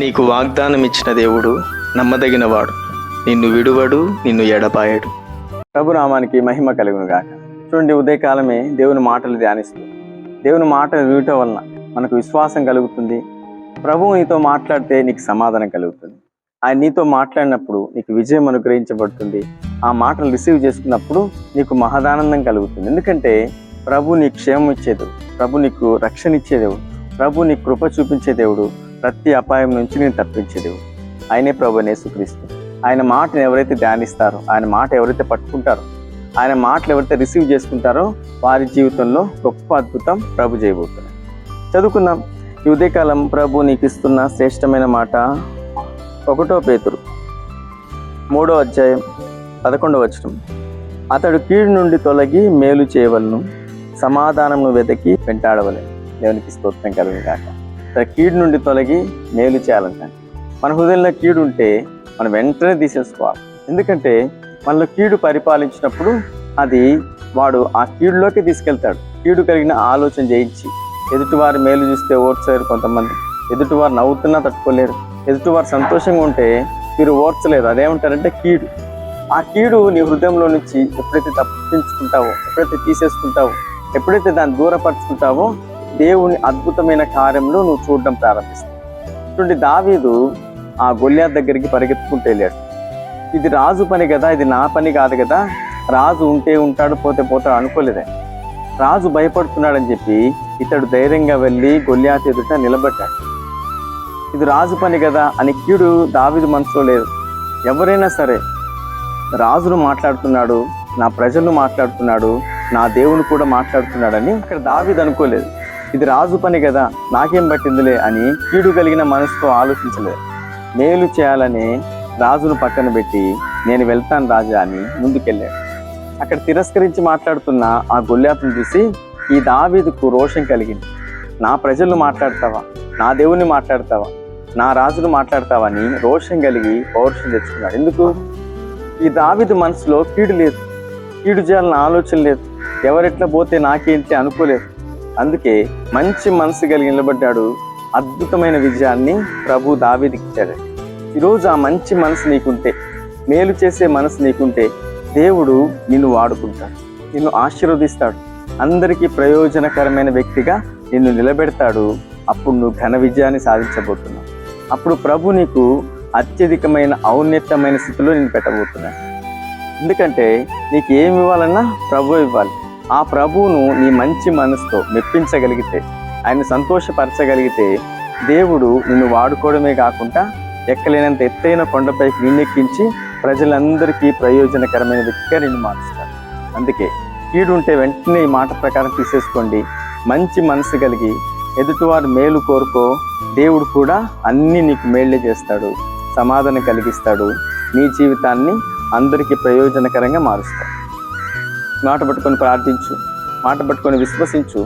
నీకు వాగ్దానం ఇచ్చిన దేవుడు నమ్మదగినవాడు. నిన్ను విడువడు నిన్ను ఎడపాయడు ప్రభునామానికి మహిమ కలుగును గాక చూడండి ఉదయకాలమే దేవుని మాటలు ధ్యానిస్తూ. దేవుని మాటలు వినటం వలన మనకు విశ్వాసం కలుగుతుంది. ప్రభువు నీతో మాట్లాడితే నీకు సమాధానం కలుగుతుంది. ఆయన నీతో మాట్లాడినప్పుడు నీకు విజయం అనుగ్రహించబడుతుంది. ఆ మాటలు రిసీవ్ చేసుకున్నప్పుడు నీకు మహదానందం కలుగుతుంది. ఎందుకంటే ప్రభు నీ క్షేమం ఇచ్చేది ప్రభు నీకు రక్షణ ఇచ్చే దేవుడు. ప్రభు నీ కృప చూపించే దేవుడు. ప్రతి అపాయం నుంచి నేను తప్పించేదేవు. ఆయనే ప్రభు నేసుక్రీస్తు ఆయన మాటను ఎవరైతే ధ్యానిస్తారో ఆయన మాట ఎవరైతే పట్టుకుంటారో ఆయన మాటలు ఎవరైతే రిసీవ్ చేసుకుంటారో వారి జీవితంలో గొప్ప అద్భుతం ప్రభు చేయబోతున్నారు చదువుకుందాం. ఈ ఉదయకాలం ప్రభు నీకు ఇస్తున్న శ్రేష్టమైన మాట ఒకటో పేతురు మూడో అధ్యాయం పదకొండవ వచనం. అతడు కీడు నుండి తొలగి మేలు చేయవలను సమాధానమును వెతకి వెంటాడవలే దేవునికి స్తోత్రం కలుగు కాక కీడు నుండి తొలగి మేలు చేయాలంట. మన హృదయంలో కీడు ఉంటే మనం వెంటనే తీసేసుకోవాలి. ఎందుకంటే మనలో కీడు పరిపాలించినప్పుడు అది వాడు ఆ కీడులోకి తీసుకెళ్తాడు. కీడు కలిగిన ఆలోచన చేయించి ఎదుటివారు మేలు చూస్తే ఓడ్చలేరు కొంతమంది. ఎదుటివారు నవ్వుతున్నా తట్టుకోలేరు. ఎదుటివారు సంతోషంగా ఉంటే మీరు ఓర్చలేరు. అదేమంటారంటే కీడు. ఆ కీడు నీ హృదయంలో నుంచి ఎప్పుడైతే తప్పించుకుంటావో ఎప్పుడైతే తీసేసుకుంటావో ఎప్పుడైతే దాన్ని దూరపరుచుకుంటావో దేవుని అద్భుతమైన కార్యంలో నువ్వు చూడడం ప్రారంభిస్తావు. చూడండి దావీదు ఆ గొల్లియా దగ్గరికి పరిగెత్తుకుంటూ వెళ్ళాడు. ఇది రాజు పని కదా ఇది నా పని కాదు కదా రాజు ఉంటే ఉంటాడు పోతే పోతాడు అనుకోలేదే. రాజు భయపడుతున్నాడని చెప్పి ఇతడు ధైర్యంగా వెళ్ళి గొల్లియాత ఎదుట నిలబడ్డాడు. ఇది రాజు పని కదా అని కీడు దావిదు మనసులో లేదు. ఎవరైనా సరే రాజును మాట్లాడుతున్నాడు నా ప్రజలను మాట్లాడుతున్నాడు నా దేవుని కూడా మాట్లాడుతున్నాడని ఇక్కడ దావిది అనుకోలేదు. ఇది రాజు పని కదా నాకేం పట్టిందిలే అని కీడు కలిగిన మనసుతో ఆలోచించలేదు మేలు చేయాలని రాజును పక్కన పెట్టి నేను వెళ్తాను రాజా అని ముందుకెళ్ళాడు అక్కడ తిరస్కరించి మాట్లాడుతున్న ఆ గొల్లాపును చూసి ఈ దావీదుకు రోషం కలిగింది. నా ప్రజలను మాట్లాడతావా? నా దేవుని మాట్లాడతావా? నా రాజును మాట్లాడతావా అని రోషం కలిగి పౌరుషం తెచ్చుకున్నాడు. ఎందుకు? ఈ దావీదు మనసులో కీడు లేదు. కీడు చేయాలన్న ఆలోచన లేదు. ఎవరెట్లా పోతే నాకేంటి అనుకోలేదు. అందుకే మంచి మనసు కలిగి నిలబడ్డాడు. అద్భుతమైన విజయాన్ని ప్రభు దావిదికిచ్చాడు. ఈరోజు ఆ మంచి మనసు నీకుంటే మేలు చేసే మనసు నీకుంటే దేవుడు నిన్ను వాడుకుంటాడు. నిన్ను ఆశీర్వదిస్తాడు. అందరికీ ప్రయోజనకరమైన వ్యక్తిగా నిన్ను నిలబెడతాడు. అప్పుడు నువ్వు ఘన విజయాన్ని సాధించబోతున్నావు. అప్పుడు ప్రభు నీకు అత్యధికమైన ఔన్నత్యమైన స్థితిలో నేను పెట్టబోతున్నాను ఎందుకంటే నీకు ఏమి ఇవ్వాలన్నా ప్రభు ఇవ్వాలి. ఆ ప్రభువును నీ మంచి మనసుతో మెప్పించగలిగితే ఆయన సంతోషపరచగలిగితే దేవుడు నిన్ను వాడుకోవడమే కాకుండా ఎక్కలేనంత ఎత్తైన కొండపైకి నిన్నెక్కించి ప్రజలందరికీ ప్రయోజనకరమైన వ్యక్తిగా నిన్ను మారుస్తాడు అందుకే కీడుంటే వెంటనే ఈ మాట ప్రకారం తీసేసుకోండి. మంచి మనసు కలిగి ఎదుటివారు మేలు కోరుకో దేవుడు కూడా అన్నీ నీకు మేళ్ళే చేస్తాడు సమాధానం కలిగిస్తాడు నీ జీవితాన్ని అందరికీ ప్రయోజనకరంగా మారుస్తాడు. మాట పట్టుకొని ప్రార్థించు మాట పట్టుకొని విశ్వసించు.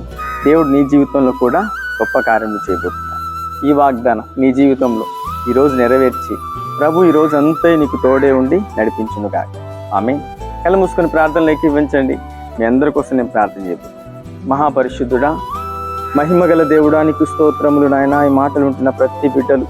దేవుడు నీ జీవితంలో కూడా గొప్ప కార్యము చేయబోతున్నాడు. ఈ వాగ్దానం నీ జీవితంలో ఈరోజు నెరవేర్చి ప్రభు ఈ రోజు అంతా నీకు తోడే ఉండి నడిపించును కాక ఆమె కళ్ళు మూసుకొని ప్రార్థనలోకి ఇవ్వించండి. మీ అందరి కోసం నేను ప్రార్థన చేయబోతున్నాను మహాపరిశుద్ధుడా మహిమగల దేవుడానికి స్తోత్రములు నాయన. ఈ మాటలు ఉంటున్న ప్రతి బిడ్డలు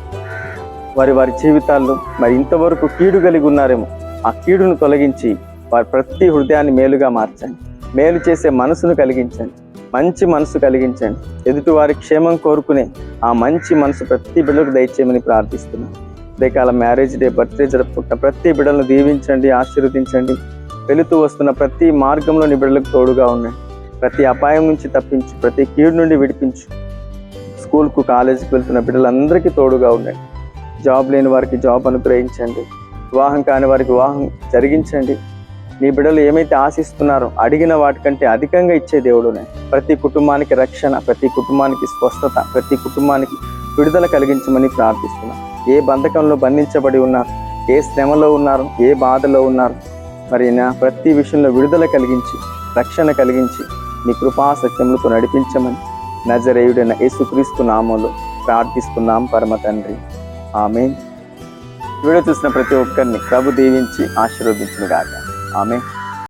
వారి వారి జీవితాల్లో మరి ఇంతవరకు కీడు కలిగి ఉన్నారేమో ఆ కీడును తొలగించి వారి ప్రతి హృదయాన్ని మేలుగా మార్చండి. మేలు చేసే మనసును కలిగించండి. మంచి మనసు కలిగించండి. ఎదుటి వారి క్షేమం కోరుకునే ఆ మంచి మనసు ప్రతి బిడ్డలకు దయచేయమని ప్రార్థిస్తున్నాను ఉదయకాల మ్యారేజ్ డే బర్త్డే జరుపుకుంటున్న ప్రతి బిడ్డలను దీవించండి ఆశీర్వదించండి. వెళుతూ వస్తున్న ప్రతి మార్గంలో నీ బిడ్డలకు తోడుగా ఉండండి. ప్రతి అపాయం నుంచి తప్పించు ప్రతి కీడు నుండి విడిపించు స్కూల్కు కాలేజీకి వెళ్తున్న బిడ్డలందరికీ తోడుగా ఉండండి. జాబ్ లేని వారికి జాబ్ అనుగ్రహించండి. వివాహం కాని వారికి వివాహం జరిగించండి. నీ బిడ్డలు ఏమైతే ఆశిస్తున్నారో అడిగిన వాటికంటే అధికంగా ఇచ్చే దేవుడునే. ప్రతి కుటుంబానికి రక్షణ ప్రతి కుటుంబానికి స్వస్థత ప్రతి కుటుంబానికి విడుదల కలిగించమని ప్రార్థిస్తున్నాం. ఏ బంధకంలో బంధించబడి ఉన్నారు ఏ శ్రమలో ఉన్నారు ఏ బాధలో ఉన్నారు మరి నా ప్రతి విషయంలో విడుదల కలిగించి రక్షణ కలిగించి నీ కృపా సత్యములతో నడిపించమని నజరేయుడైన యేసుక్రీస్తు నామంలో ప్రార్థిస్తున్నాం పరమ తండ్రి. ఆమె వీడియో చూసిన ప్రతి ఒక్కరిని ప్రభు దీవించి ఆశీర్వదించును గాక ఆమె